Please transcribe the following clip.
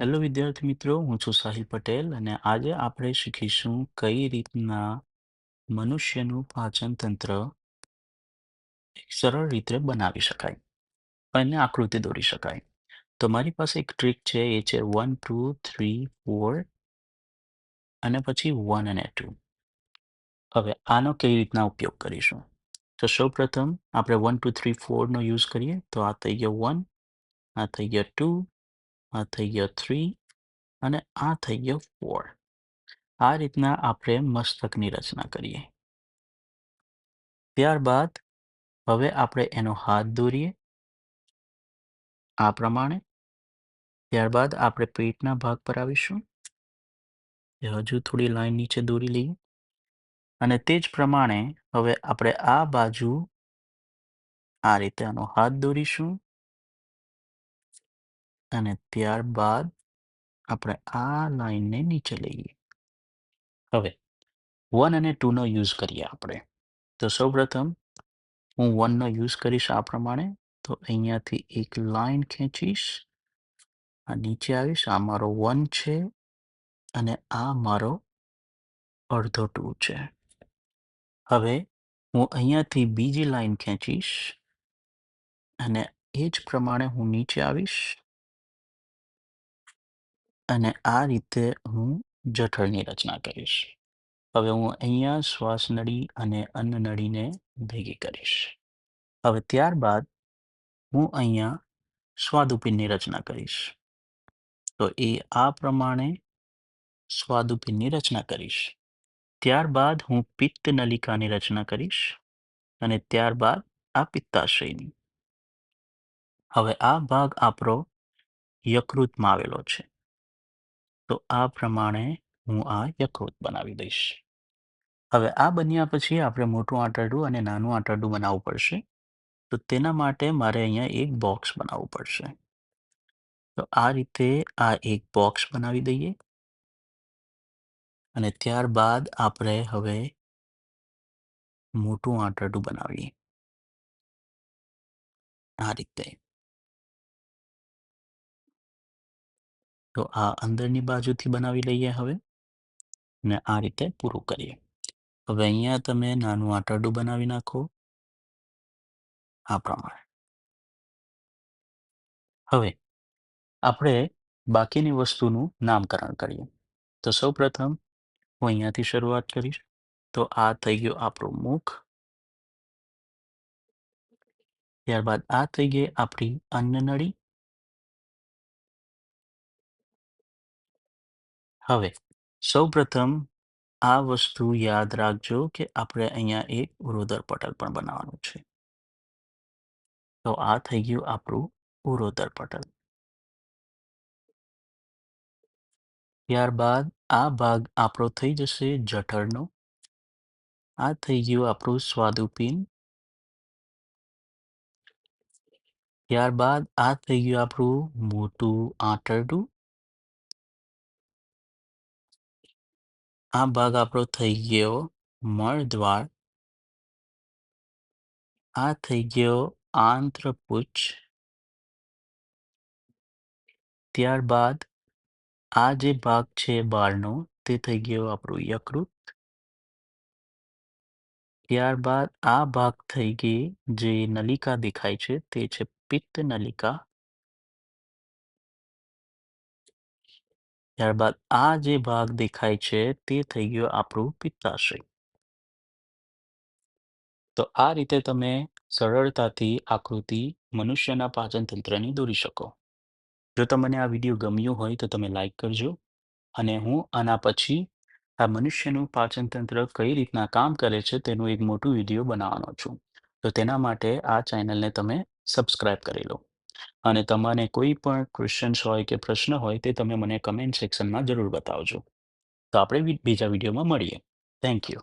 Hello વિદ્યાર્થી મિત્રો, હું છું સાહિલ પટેલ અને આજે આપણે શીખીશું કઈ રીતના મનુષ્યનું પાચન તંત્ર સરળ રીતે બનાવી શકાય અને આકૃતિ દોરી શકાય. તો મારી પાસે એક ટ્રીક છે, એ છે વન ટુ થ્રી ફોર અને પછી વન અને ટુ હવે આનો કઈ રીતના ઉપયોગ કરીશું? તો સૌ પ્રથમ આપણે વન ટુ થ્રી ફોરનો યુઝ કરીએ. તો આ થઈ ગયો વન આ થઈ ગયો ટુ આ થઈ ગયો થ્રી અને આ થઈ ગયો ફોર આ રીતના આપણે મસ્તકની રચના કરીએ. ત્યારબાદ હવે આપણે એનો હાથ દોરીએ. આ પ્રમાણે. ત્યારબાદ આપણે પેટના ભાગ પર આવીશું. હજુ થોડી લાઈન નીચે દોરી લઈએ. અને તે જ પ્રમાણે હવે આપણે આ બાજુ આ રીતે આનો હાથ દોરીશું. અને ત્યારબાદ આપણે આ લાઈનને નીચે લઈએ હવે વન અને ટુનો યુઝ કરીએ આપણે તો સૌપ્રથમ હું વનનો યુઝ કરીશ આ પ્રમાણે તો અહીંયાથી એક લાઈન ખેંચીશ આ નીચે આવીશ આ મારો વન છે અને આ મારો અડધો ટુ છે હવે હું અહીંયાથી બીજી લાઈન ખેંચીશ અને એ જ પ્રમાણે હું નીચે આવીશ અને આ રીતે હું જઠરની રચના કરીશ. હવે હું અહીંયા શ્વાસ નળી અને અન્ન નળીને ભેગી કરીશ. હવે ત્યારબાદ હું અહીંયા સ્વાદુપિંડની રચના કરીશ. તો એ આ પ્રમાણે સ્વાદુપિંડની રચના કરીશ. ત્યારબાદ હું પિત્ત નલિકાની રચના કરીશ અને ત્યારબાદ આ પિત્તાશયની હવે આ ભાગ આપણો યકૃતમાં આવેલો છે. તો આ પ્રમાણે હું આ યકૃત બનાવી દઈશ. હવે આ બન્યા પછી આપણે મોટું આંટરડું અને નાનું આંટરડું બનાવવું પડશે. તો તેના માટે મારે અહીંયા એક બોક્સ બનાવવું પડશે. તો આ રીતે આ એક બોક્સ બનાવી દઈએ. અને ત્યારબાદ આપણે હવે મોટું આંટરડું બનાવીએ. આ રીતે. તો આ અંદરની બાજુથી બનાવી લઈએ હવે ને આ રીતે પૂરું કરીએ. હવે અહીંયા તમે નાનું આંટરડું બનાવી નાખો. આ પ્રમાણે. હવે આપણે બાકીની વસ્તુનું નામકરણ કરીએ. તો સૌ પ્રથમ હું અહીંયાથી શરૂઆત કરીશ. તો આ થઈ ગયો આપણું મુખ. ત્યારબાદ આ થઈ ગઈ આપણી અન્ન હવે, સૌપ્રથમ આ વસ્તુ યાદ રાખજો કે આપણે અહીંયા એક ઉરોદર પટલ પણ બનાવવાનું છે. તો આ થઈ ગયું આપણું ઉરોદર પટલ. ત્યારબાદ આ ભાગ આપણો થઈ જશે જઠરનો. આ થઈ ગયું આપણું સ્વાદુપિંડ. ત્યારબાદ આ થઈ ગયું આપણું મોટું આંતરડું. આ ભાગ આપણો થઈ ગયો મળદ્વાર. આ થઈ ગયો આંત્રપુચ્છ ત્યારબાદ આ જે ભાગ છે બાળનો તે થઈ ગયો આપણું યકૃત. ત્યારબાદ આ ભાગ થઈ ગઈ જે નલિકા દેખાય છે તે છે પિત્ત નલિકા. ત્યારબાદ આ જે ભાગ દેખાય છે તે થઈ ગયો આપણું પિત્તાશય. તો આ રીતે તમે સરળતાથી આકૃતિ મનુષ્યના પાચનતંત્રની દોરી શકો. જો તમને આ વીડિયો ગમ્યું હોય તો તમે લાઈક કરજો અને હું આના પછી આ મનુષ્યનું પાચન તંત્ર કઈ રીતના કામ કરે છે તેનું એક મોટું વીડિયો બનાવવાનો છું. તો તેના માટે આ ચેનલને તમે સબસ્ક્રાઈબ કરી લો. અને તમારે કોઈ પણ ક્વેશ્ચન્સ હોય કે પ્રશ્ન હોય તે તમે મને કમેન્ટ સેક્શનમાં જરૂર બતાવજો. તો આપણે બીજા વિડીયોમાં મળીએ. Thank you